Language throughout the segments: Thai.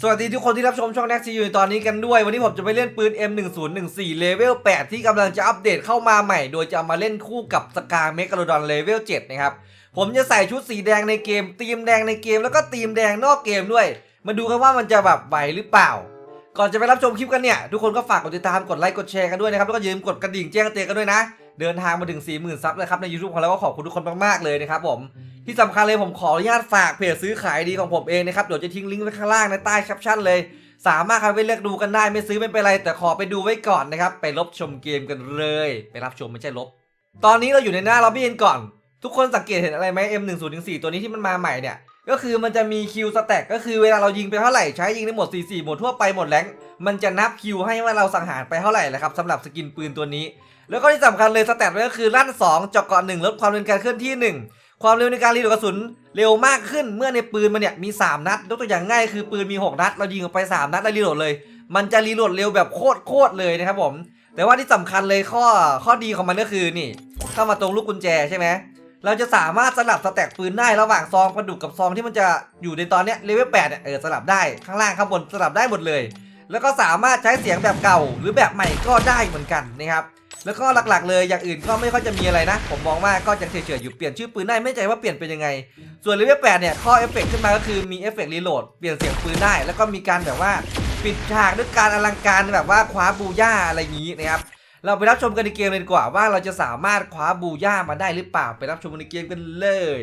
สวัสดีทุกคนที่รับชมช่อง n น็กซีอยู่ในตอนนี้กันด้วย วันนี้ผมจะไปเล่นปืน M1014 เลเวล8ที่กำลังจะอัปเดตเข้ามาใหม่ โดยจะมาเล่นคู่กับสกาเมกาโลดอนเลเวล7นะครับ ผมจะใส่ชุดสีแดงในเกมตีมแดงในเกมแล้วก็ตีมแดงนอกเกมด้วย มาดูกันว่ามันจะแบบไหวหรือเปล่า ก่อนจะไปรับชมคลิปกันเนี่ย ทุกคนก็ฝากกดติดตามกดไลค์กดแชร์กันด้วยนะครับแล้วก็อย่าลืมกดกระดิ่งแจ้งเตือนกันด้วยนะ เดินทางมาถึง 40,000 ซับเลยครับใน YouTube ของเราก็ขอบคุณทุกคนมากๆเลยนะครับผมที่สำคัญเลยผมขออนุญาตฝากเพจซื้อขายดีของผมเองนะครับเดี๋ยวจะทิ้งลิงก์ไว้ข้างล่างในใต้แคปชั่นเลย สามารถเข้าไปเลือกดูกันได้ไม่ซื้อไม่เป็นไร แต่ขอไปดูไว้ก่อนนะครับไปลบชมเกมกันเลย ไปรับชมไม่ใช่ลบ ตอนนี้เราอยู่ในหน้าล็อบบี้กันก่อน ทุกคนสังเกตเห็นอะไรไหม M1014 ตัวนี้ที่มันมาใหม่เนี่ยก็คือมันจะมีคิวสแต็กก็คือเวลาเรายิงไปเท่าไหร่ใช้ยิงได้หมด 44 หมดทั่วไปหมดแรงค์มันจะนับคิวให้ว่าเราสังหารไปเท่าไหร่แหละครับสำหรับสกินปืนตัวนี้ แล้วก็ที่สำคัญเลยสแตทมันก็คือลั่น2เจาะเกาะ1ลดความเร็วการเคลื่อนที่ 1 ความเร็วในการรีโหลดกระสุนเร็วมากขึ้นเมื่อในปืนมันเนี่ยมี 3 นัดยกตัวอย่างง่ายคือปืนมี 6 นัด เรายิงออกไป 3 นัดแล้วรีโหลดเลย มันจะรีโหลดเร็วแบบโคตรโคตรเลยนะครับผม แต่ว่าที่สำคัญเลยข้อข้อดีของมันก็คือนี่ เข้ามาตรงลูกกุญแจใช่ไหมเราจะสามารถสลับสแต็กปืนได้ระหว่างซองประดุกกับซองที่มันจะอยู่ในตอนเนี้ยเลเวล8เนี่ยเออสลับได้ข้างล่างข้างบนสลับได้หมดเลย แล้วก็สามารถใช้เสียงแบบเก่าหรือแบบใหม่ก็ได้เหมือนกันนะครับ แล้วก็หลักๆ เลยอย่างอื่นก็ไม่ค่อยจะมีอะไรนะ ผมมองว่าก็ยังเฉยๆอยู่เปลี่ยนชื่อปืนได้ไม่ใจว่าเปลี่ยนเป็นยังไง ส่วนเลเวล8เนี่ยข้อเอฟเฟกต์ขึ้นมาก็คือมีเอฟเฟกต์รีโหลดเปลี่ยนเสียงปืนได้แล้วก็มีการแบบว่าปิดฉากด้วยการอลังการแบบว่าคว้าบูย่าอะไรอย่างนี้นะครับเราไปรับชมกันในเกมเลยดีกว่าว่าเราจะสามารถคว้าบูย่ามาได้หรือเปล่าไปรับชมในเกมกันเลย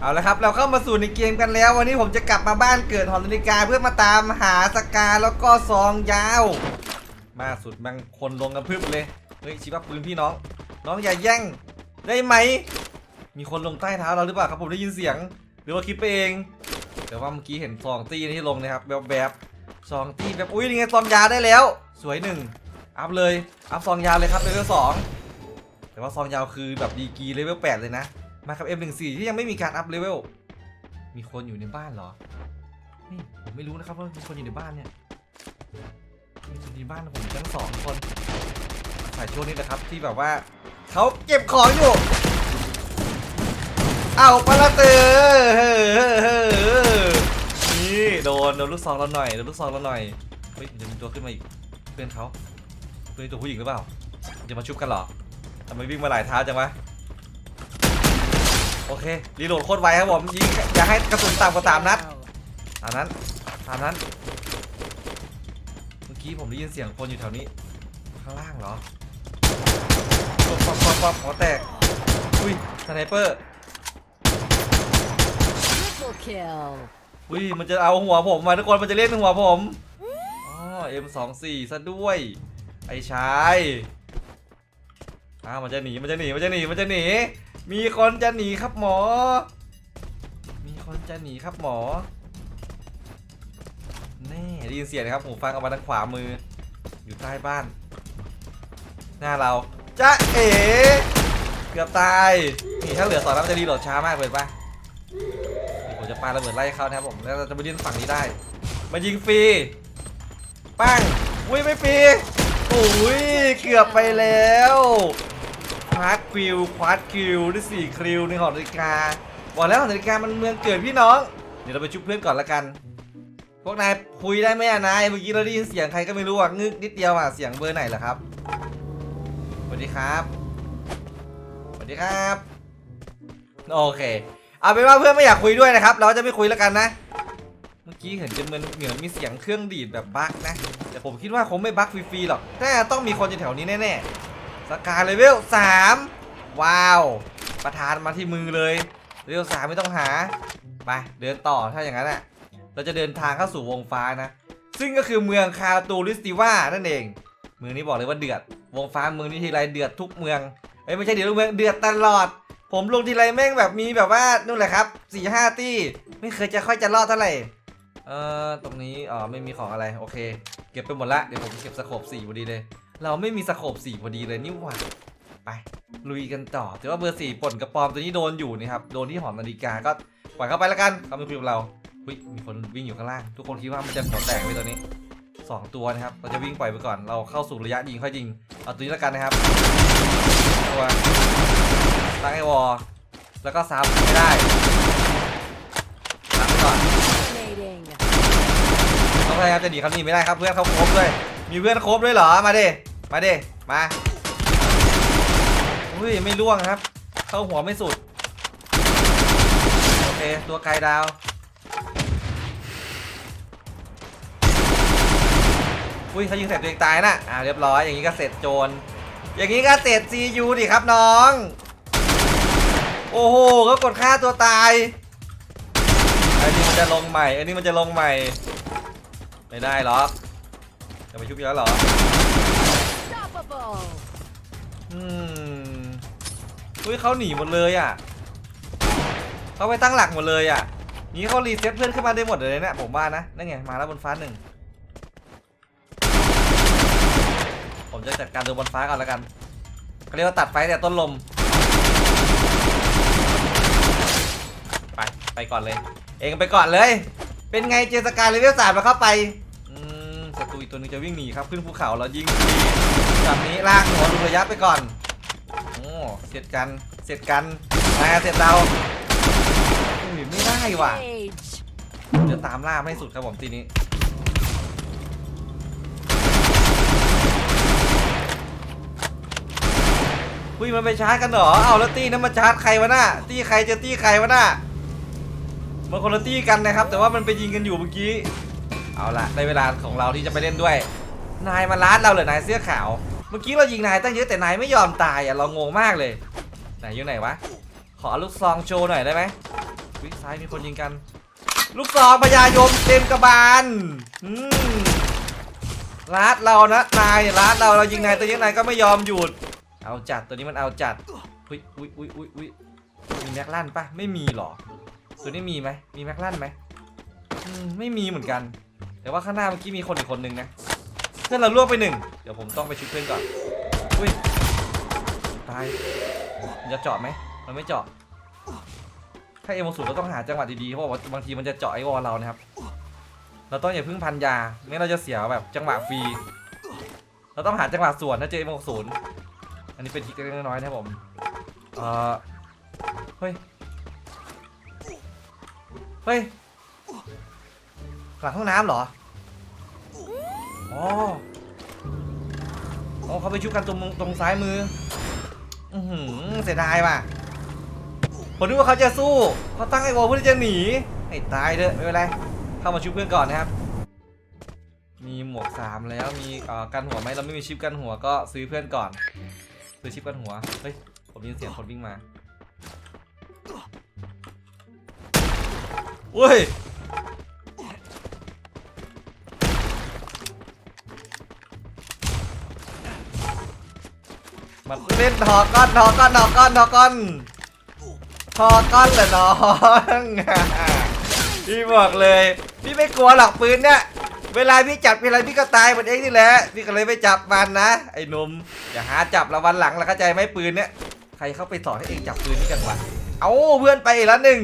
เอาละครับเราเข้ามาสู่ในเกมกันแล้ว วันนี้ผมจะกลับมาบ้านเกิดหอนาฬิกาเพื่อมาตามหาสกาแล้วก็ซองยาว มากสุดบางคนลงกันพึบเลย เฮ้ยชิบะปืนพี่น้อง น้องอย่าแย่ง ได้ไหม มีคนลงใต้เท้าเราหรือเปล่าครับผมได้ยินเสียง หรือว่าคิดไปเอง แต่ว่าเมื่อกี้เห็นซองตี้ที่ลงนะครับแบบแบบซองตี้แบบ อุ้ยนี่ไงซองยาได้แล้ว สวยหนึ่งอัพเลย อัพซองยาเลยครับเลเวลสองแต่ว่าซองยาวคือแบบดีกีเลเวลแปดเลยนะ มากับ M14 ที่ยังไม่มีการอัพเลเวล มีคนอยู่ในบ้านเหรอ นี่ผมไม่รู้นะครับว่ามีคนอยู่ในบ้านเนี่ย มีคนอยู่ในบ้านผมทั้งสองคนสายช่วงนี้แหละครับที่แบบว่าเขาเก็บของอยู่ เอาปะละเตอนี่โดนโดนลูกซองเราหน่อยโดนลูกซองเราหน่อย เฮ้ยจะมีตัวขึ้นมาอีก เพื่อนเขาเพื่อนตัวผู้หญิงหรือเปล่า จะมาชุบกันเหรอทำไมวิ่งมาหลายเท้าจังวะโอเครีโหลดโคตรไวครับผมยิงอย่าให้กระสุนต่ำกว่าสามนัดตามนั้นตามนั้น กี้ผมได้ยินเสียงคนอยู่แถวนี้ ข้างล่างเหรอป๊อปป๊อปป๊อปป๊อปหัวแตก อุ้ยสไนเปอร์ Triple kill. อุ้ยมันจะเอาหัวผมมาทุกคนมันจะเล่นหัวผมอ๋อ M24 ซะด้วย ไอ้ชายอ้าวมันจะหนีมันจะหนีมันจะหนีมันจะหนี มีคนจะหนีครับหมอ มีคนจะหนีครับหมอแน่ ได้ยินเสียงนะครับ หูฟังเอามาทางขวามือ อยู่ใต้บ้าน หน้าเราจ้าเอ๋เกือบตาย นี่ถ้าเหลือสองนัดมันจะรีโหลดช้ามากเลยปะนี่ผมจะปาระเบิดไล่เขานะครับผม แล้วเราจะไปดิ้นฝั่งนี้ได้มายิงฟรี ปั้ง อุ้ยไม่ฟรีโอ้ยเกือบไปแล้วควาดคิวควาดคิวได้สี่คิวในหอนาฬิกา บอกแล้วหอนาฬิกามันเมืองเกิดพี่น้อง เดี๋ยวเราไปชุบเพื่อนก่อนละกัน พวกนายคุยได้ไหมอะนายเมื่อกี้เราได้ยินเสียงใครก็ไม่รู้อะงึกนิดเดียวอะเสียงเบอร์ไหนเหรอครับสวัสดีครับสวัสดีครับโอเคเอาเป็นว่าเพื่อนไม่อยากคุยด้วยนะครับ เราจะไม่คุยแล้วกันนะ เมื่อกี้เห็นจะเหมือนเหมือนมีเสียงเครื่องดีดแบบบั๊กนะแต่ผมคิดว่าคงไม่บั๊กฟรีๆหรอกแต่ต้องมีคนอยู่แถวนี้แน่ๆสกาเลเวล3ว้าว ประธานมาที่มือเลยเลเวล3ไม่ต้องหาไปเดินต่อถ้าอย่างนั้นอะ เราจะเดินทางเข้าสู่วงฟ้านะ ซึ่งก็คือเมืองคาตูริสติว่านั่นเอง เมืองนี้บอกเลยว่าเดือด วงฟ้าเมืองนี้ทีไรเดือดทุกเมืองเอ้ยไม่ใช่เดือดทุกเมืองเดือดตลอด ผมลงทีไรแม่งแบบมีแบบว่านู่นแหละครับสี่ห้าตี้ไม่เคยจะค่อยจะรอดเท่าไหร่เอ่อตรงนี้อ๋อไม่มีของอะไรโอเค เก็บไปหมดละเดี๋ยวผมเก็บสโคปสี่พอดีเลย เราไม่มีสโคปสี่พอดีเลยนี่หว่าไปลุยกันต่อถือว่าเบอร์สี่ป่นกระปอมตัวนี้โดนอยู่นี่ครับโดนที่หอนาฬิกาก็ปล่อยเข้าไปแล้วกันเขาไม่คุยกับเรา เฮ้ยมีคนวิ่งอยู่ข้างล่าง ทุกคนคิดว่ามันจะหัวแตกไหมตัวนี้สองตัวนะครับ เราจะวิ่งปล่อยไปก่อน เราเข้าสู่ระยะยิงค่อยยิง เอาตัวนี้แล้วกันนะครับ ตัวตั้งไอวอแล้วก็ซ้ำไม่ได้ซ้ำไปก่อน Dominating. พยายามจะหนีเขาหนีไม่ได้ครับ เพื่อนเขาครบด้วย มีเพื่อนครบด้วยเหรอ มาดิ มาดิ มาอุ้ยไม่ล่วงครับ เข้าหัวไม่สุด โอเค ตัวไกลดาว อุ้ยเขายิงเสร็จตัวเองตายน่ะอ่าเรียบร้อยอย่างนี้ก็เสร็จโจร อย่างนี้ก็เสร็จซียูดิครับน้อง โอ้โหก็กดฆ่าตัวตายอันนี้มันจะลงใหม่อันนี้มันจะลงใหม่ ไม่ได้หรอกจะไปชุบอีกแล้วเหรอ Unstoppable. อืมอุ้ยเขาหนีหมดเลยอะเขาไปตั้งหลักหมดเลยอะนี้เขารีเซ็ตเพื่อนขึ้นมาได้หมดเลยเนี่ยผมว่านะนั่นไงมาแล้วบนฟ้าหนึ่ง ผม จะจัดการดูบนฟ้าก่อนแล้วกันเขาเรียกว่าตัดไฟแต่ต้นลม ไปไปก่อนเลย เองไปก่อนเลย เป็นไงเจสกายเลเวลสามแล้วเข้าไปอืมศัตรูอีกตัวหนึงจะวิ่งหนีครับขึ้นภูเขาแล้วยิงฟรีแบบนี้ลากหัวลุระยะไปก่อนโอ้เสร็จกันเสร็จกันมาเสร็จเราอุ้ยไม่ได้ว่ะ Age. จะตามล่าให้สุดครับผมทีนี้ อุ้ยมันไปชาร์จกันเหรอ เอาแล้วตี้นั้นมาชาร์จใครวะน่ะตี้ใครจะตี้ใครวะน่ะมันคนละตี้กันนะครับ แต่ว่ามันไปยิงกันอยู่เมื่อกี้ เอาละได้เวลาของเราที่จะไปเล่นด้วย นายมาล้าเราเหรอนายเสื้อขาว เมื่อกี้เรายิงนายตั้งเยอะแต่นายไม่ยอมตายอะเรางงมากเลย ไหนอยู่ไหนวะ ขอลูกซองโชว์หน่อยได้ไหมวิซ้ายมีคนยิงกัน ลูกซองพญายมเต็มกระบาลอืมรัดเรานะนายรัดเราเรายิงนายแต่ยังนายก็ไม่ยอมหยุด เอาจัดตัวนี้มันเอาจัดอุ้ยอุ้ยอุ้ยอุ้ยอุ้ยมีแม็กลั่นปะไม่มีหรอตัวนี้มีไหมมีแม็กลั่นไหมไม่มีเหมือนกัน แต่ว่าข้างหน้าเมื่อกี้มีคนอีกคนนึงนะเพื่อนเราล่วงไปหนึ่งเดี๋ยวผมต้องไปชุบเพื่อนก่อนอุ้ยตายจะเจาะไหมมันไม่เจาะถ้าเอโมสูเราต้องหาจังหวะดีๆเพราะว่าบางทีมันจะเจาะไอ้วอลเรานะครับเราต้องอย่าเพึ่งพันยาไม่เราจะเสียแบบจังหวะฟรีเราต้องหาจังหวะสวนนะเจอเอโมสู อันนี้เป็นทริกเล็กๆน้อยๆนะครับผมเออเฮ้ย เฮ้ย หลังห้องน้ำเหรอ อ๋ออ๋อเขาไปชุบกันตรงตรงซ้ายมือ อือหือเสียดายว่ะ ผมนึกว่าเขาจะสู้ เขาตั้งไอ้วอลเพื่อที่จะหนี ไอ้ตายเถอะไม่เป็นไร เข้ามาชุบเพื่อนก่อนนะครับ มีหมวกสามแล้ว มีเอ่อกันหัวไหมเราไม่มีชิปกันหัวก็ซื้อเพื่อนก่อน ซื้อชิปกันหัว เฮ้ย ผมยินเสียงคนวิ่งมาเว้ยมันเล่นทอก้อนทอก้อนทอก้อนทอก้อนทอก้อนเหรอน้องพี่บอกเลย พี่ไม่กลัวหรอกปืนเนี่ย เวลาพี่จับทีไรพี่ก็ตายหมดเองนี่แหละพี่ก็เลยไม่จับมันนะ ไอ้หนุ่มอย่าหาจับละวันหลังแล้วเข้าใจไหมปืนเนี่ยใครเข้าไปสอนให้เองจับปืนนี่กันวะเอาเพื่อนไปอีกแล้วหนึ่ง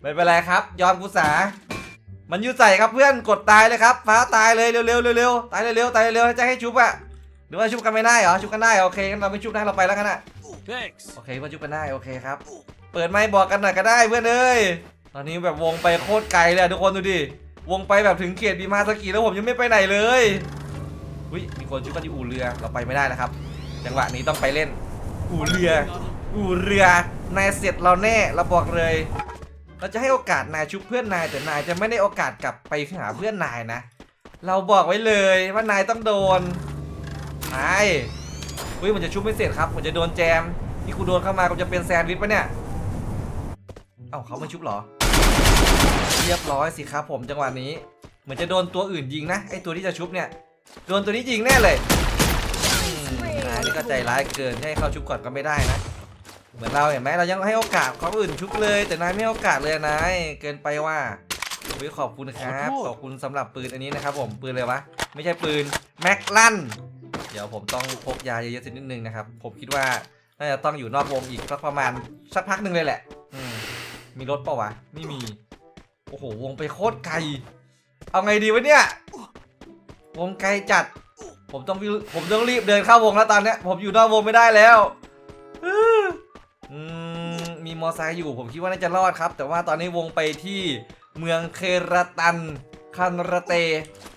ไม่เป็นไรครับ ยอมกุศามันอยูใส่ครับเพื่อนกดตายเลยครับฟ้าตายเลยเร็วๆเร็วๆตายเร็วๆตายเร็วๆจะให้ชุบอะหรือว่าชุบกันไม่ได้เหรอชุบกันได้โอเคงั้นเราไม่ชุบได้เราไปแล้วกันอะ Thanks. โอเคเพื่อนชุบกันได้โอเคครับ เปิดไมค์บอกกันหน่อยก็ได้เพื่อนเอ้ยตอนนี้แบบวงไปโคตรไกลเลยอะทุกคนดูดิ วงไปแบบถึงเขตบีมาสกิแล้วผมยังไม่ไปไหนเลยอุ้ยมีคนชุบกันที่อู่เรือเราไปไม่ได้นะครับ จังหวะนี้ต้องไปเล่น อู่เรือ อู่เรือนายเสร็จเราแน่เราบอกเลย เราจะให้โอกาสนายชุบเพื่อนนายแต่นายจะไม่ได้โอกาสกลับไปหาเพื่อนนายนะ เราบอกไว้เลยว่านายต้องโดนนายอุ้ยมันจะชุบไม่เสร็จครับมันจะโดนแจมที่กูโดนเข้ามากูจะเป็นแซนด์วิชปะเนี่ยเอ้าเขาไม่ชุบเหรอ เรียบร้อยสิครับผมจังหวะนี้ เหมือนจะโดนตัวอื่นยิงนะไอตัวที่จะชุบเนี่ยโดนตัวนี้ยิงแน่เลยอืมนายนี่ก็ใจร้ายเกินให้เขาชุบก่อนก็ไม่ได้นะ เหมือนเราเห็นไหมเรายังให้โอกาสเขาอื่นชุบเลย แต่นายไม่ให้โอกาสเลยนายเกินไปว่าอุ๊ยขอบคุณครับขอโทษขอบคุณสำหรับปืนอันนี้นะครับผมปืนเลยวะไม่ใช่ปืนแม็กลันเดี๋ยวผมต้องพกยาเยอะๆสักนิดนึงนะครับผมคิดว่าน่าจะต้องอยู่นอกวงอีกสักประมาณสักพักหนึ่งเลยแหละอืมมีรถเปล่าวะไม่มี โอ้โห วงไปโคตรไกล เอาไงดีวะเนี่ย วงไกลจัด ผมต้องผมต้องรีบเดินเข้าวงแล้วตอนเนี้ย ผมอยู่นอกวงไม่ได้แล้วมีมอไซค์อยู่ ผมคิดว่าน่าจะรอดครับ แต่ว่าตอนนี้วงไปที่เมืองเคราตันคันระเต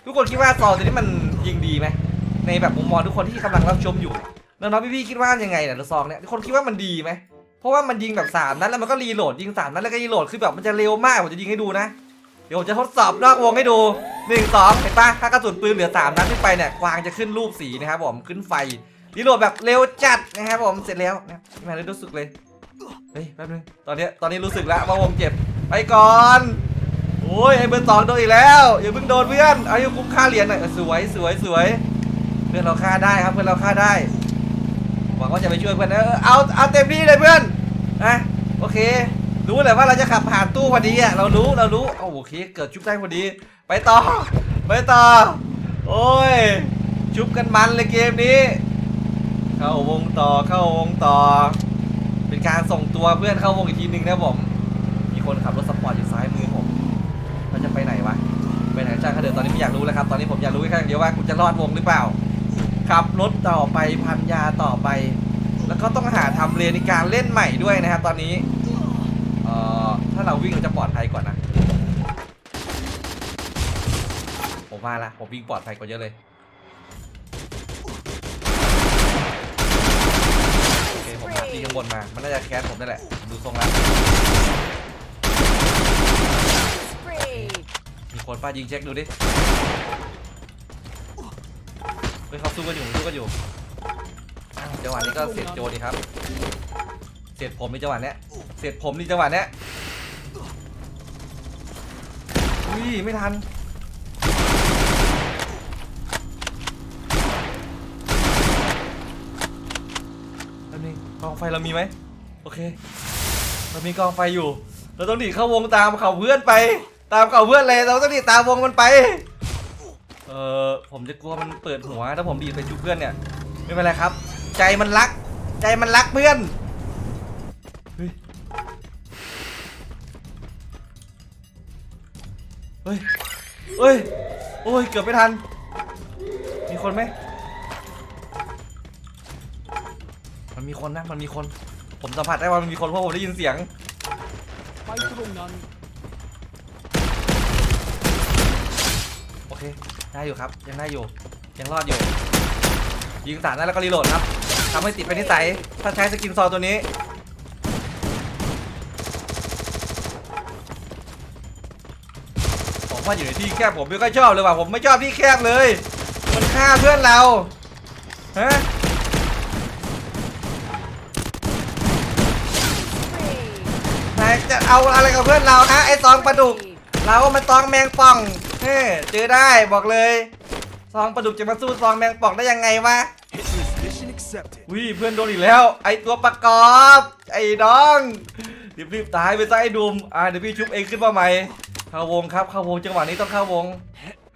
ทุกคนคิดว่าซองตัวนี้มันยิงดีไหมในแบบมุมมองทุกคนที่กำลังรับชมอยู่น้องๆพี่ๆคิดว่ายังไงเนี่ยซองเนี่ยทุกคนคิดว่ามันดีไหม เพราะว่ามันยิงแบบสามนัดแล้วมันก็รีโหลดยิงสามนัดแล้วก็รีโหลดคือแบบมันจะเร็วมากผมจะยิงให้ดูนะ เดี๋ยวผมจะทดสอบนอกวงให้ดูหนึ่งสองเห็นปะถ้ากระสุนปืนเหลือสามนัดขึ้นไปเนี่ยกวางจะขึ้นรูปสีนะครับผมขึ้นไฟรีโหลดแบบเร็วจัดนะครับผมเสร็จแล้วนะพี่แมนรู้สึกเลยเฮ้ยแป๊บนึงตอนนี้ตอนนี้รู้สึกแล้วว่าวงเจ็บไปก่อนโอ้ยไอ้เบอร์สองโดนอีกแล้วอย่าเพิ่งโดนเพื่อนเอาอยู่คุ้มค่าเหรียญหน่อยสวยสวยสวยเพื่อนเราฆ่าได้ครับเพื่อนเราฆ่าได้ วังว่าจะไปช่วยเพื่อนเออเอาเอาเต็มที่เลยเพื่อนนะโอเค รู้เลยว่าเราจะขับผ่านตู้พอดีอะเรารู้เรารู้เอาโอเคเกิดชุบได้พอดี ไปต่อ ไปต่อ โอ้ย ชุบกันมันเลยเกมนี้ เข้าวงต่อเข้าวงต่อ เป็นการส่งตัวเพื่อนเข้าวงอีกทีหนึ่งนะผมมีคนขับรถสปอร์ตอยู่ซ้ายมือผมเราจะไปไหนวะไปไหนจ้างเขาเดินตอนนี้ไม่อยากรู้แล้วครับตอนนี้ผมอยากรู้แค่อย่างเดียวว่าคุณจะรอดวงหรือเปล่า ขับรถต่อไปพันยาต่อไป แล้วก็ต้องหาทำเลในการเล่นใหม่ด้วยนะครับตอนนี้เอ่อถ้าเราวิ่งเราจะปลอดภัยกว่านะผมว่าละผมวิ่งปลอดภัยกว่าเยอะเลยโอเคผมหาที่ข้างบนมามันน่าจะแคสผมนั่แหละดูทรงแล้วมีคนป้ายิงเช็คดูดิ ฮ้ยเขาสู้กันอยู่สู้กันอยู่อ้าวจังหวะนี้ก็เสร็จโจดีครับ เสร็จผมในจังหวะเนี้ยเสร็จผมในจังหวะเนี้ยอุ้ยไม่ทันแล้วนี่กองไฟเรามีไหมโอเค เรามีกองไฟอยู่ เราต้องหนีเข้าวงตามเขาเพื่อนไป ตามเขาเพื่อนเลย เราต้องหนีตามวงมันไป เออผมจะกลัวมันเปิดหัวถ้าผมดีดไปจุบเพื่อนเนี่ยไม่เป็นไรครับ ใจมันรัก ใจมันรักเพื่อนเฮ้ยเฮ้ยเฮ้ยโอ้ยเกือบไม่ทัน มีคนไหมมันมีคนนะมันมีคน ผมสัมผัสได้ว่ามันมีคนเพราะผมได้ยินเสียงไปตรงนั้นโอเค ได้อยู่ครับ ยังได้อยู่ ยังรอดอยู่ ยิงสารนั้แล้วก็รีโหลดครับทำให้ติดเป็นนิสัย ถ้าใช้สกินซอตัวนี้ ผมว่าอยู่ในที่แคบผมไม่ค่อยชอบเลยว่ะ ผมไม่ชอบที่แคบเลย มันฆ่าเพื่อนเรา ฮะนายจะเอาอะไรกับเพื่อนเราฮะไอ้ซองปลาดุก เราว่ามันซองแมงป่อง เฮ้เจอได้บอกเลยซองปลาดุกจะมาสู้ซองแมงป่องได้ยังไงวะ Mission accepted. วิเพื่อนโดนอีกแล้ว ไอตัวประกอบ ไอ้น้องรีบรีบตายไปซะไอ้ดุมอ่าเดี๋ยวพี่ชุบเองขึ้นมาใหม่เข้าวงครับเข้าวงจังหวะนี้ต้องเข้าวง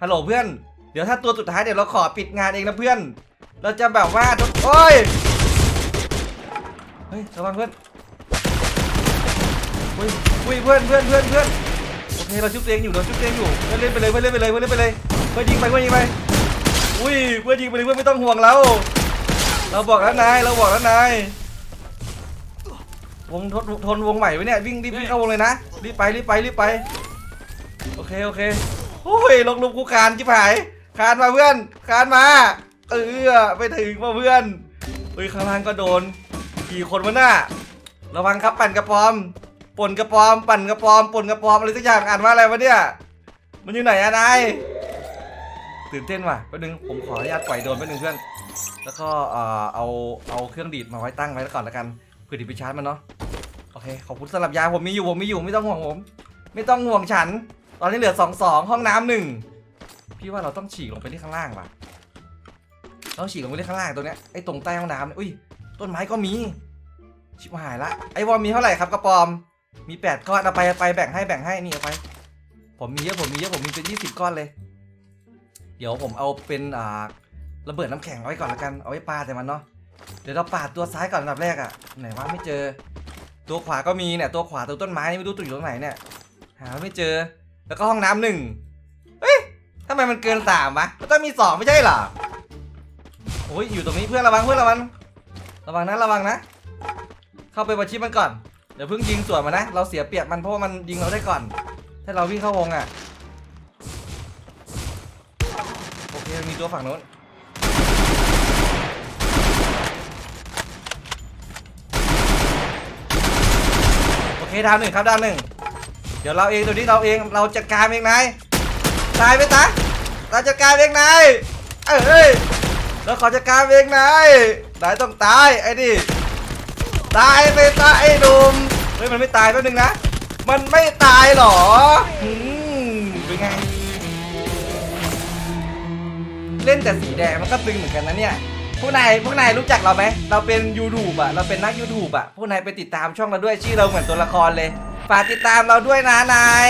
ฮัลโหลเพื่อน เดี๋ยวถ้าตัวสุดท้ายเดี๋ยวเราขอปิดงานเองนะเพื่อน เราจะแบบว่าโอ้ยเฮ้ยระวังเพื่อนอุ้ยอุ้ยเพื่อนเพื่อนเพื่อนเพื่อน โอเคเราชุบเตียงอยู่เราชุบเตียงอยู่เพื่อนเล่นไปเลยเพื่อนเล่นไปเลยเพื่อนเล่นไปเลยเพื่อนยิงไปเพื่อนยิงไปอุ้ยเพื่อนยิงไปเลยเพื่อนไม่ต้องห่วงเรา เราบอกแล้วนายเราบอกแล้วนายวงทนทนวงใหม่ไว้เนี่ยวิ่งรีบวิ่งเข้าวงเลยนะรีบไปรีบไปรีบไปโอเคโอเคโอ้ยลงลุมกูคานจิบหายคานมาเพื่อนคานมา เออไปถึงมาเพื่อนเฮ้ยข้างล่างก็โดนกี่คนวะน่ะระวังครับปั่นกระปอม ป่นกระปอมปั่นกระปอมป่นกระปอมอะไรสักอย่างอ่านว่าอะไรวะเนี่ยมันอยู่ไหนอะนายตื่นเต้นว่ะแป๊บนึงผมขออนุญาตปล่อยโดนแป๊บนึงเพื่อนแล้วก็เออเอาเอาเครื่องดีดมาไว้ตั้งไว้ก่อนแล้วกันเพื่อดีดไปชาร์จมันเนาะโอเคขอบคุณสำหรับยาผมมีอยู่ผมมีอยู่ไม่ต้องห่วงผม ไม่ต้องห่วงฉัน ตอนนี้เหลือสองสองห้องน้ำหนึ่งพี่ว่าเราต้องฉีกลงไปที่ข้างล่างว่ะเราฉีกลงไปที่ข้างล่างตัวเนี้ยไอ้ตรงใต้ห้องน้ำอุ้ยต้นไม้ก็มีชิบหายละไอ้วอลมีเท่าไหร่ครับกระปอม มีแปดก้อนเอาไปเอาไปแบ่งให้แบ่งให้นี่เอาไป ผมมีเยอะผมมีเยอะผมมีเป็นยี่สิบก้อนเลย เดี๋ยวผมเอาเป็นอ่าระเบิดน้ำแข็งเอาไว้ก่อนละกันเอาไว้ปาแต่มันเนาะเดี๋ยวเราปาดตัวซ้ายก่อนอันดับแรกอะไหนว่าไม่เจอ ตัวขวาก็มีเนี่ยตัวขวาตัวต้นไม้นี่ไม่รู้ตัวอยู่ตรงไหนเนี่ยหาไม่เจอ แล้วก็ห้องน้ำหนึ่งเฮ้ยทำไมมันเกินสามวะมันต้องมีสองไม่ใช่หรอโอ้ยอยู่ตรงนี้เพื่อนระวังเพื่อนระวังระวังนะระวังนะ เข้าไปประชิดมันก่อน เดี๋ยวเพิ่งยิงสวนมานะ เราเสียเปรียบมันเพราะว่ามันยิงเราได้ก่อน ถ้าเราวิ่งเข้าวงอะนี่มีตัวฝั่งโน้น โอเคดาวหนึ่งครับดาวหนึ่ง เดี๋ยวเราเองตัวนี้เราเองเราจัดการเองนายตายไปตาเราจัดการเองนายเอ้ยเราขอจัดการเองนายนายต้องตายไอ้นี่ ตายไปตายไอ้หนุ่มเฮ้ยมันไม่ตายแป๊บนึงนะ มันไม่ตายหรออืมเป็นไง เล่นแต่สีแดงมันก็ตึงเหมือนกันนะเนี่ย พวกนายพวกนายรู้จักเราไหม เราเป็น YouTube อะ เราเป็นนัก YouTube อะ พวกนายไปติดตามช่องเราด้วยชื่อเราเหมือนตัวละครเลย ฝากติดตามเราด้วยนะนาย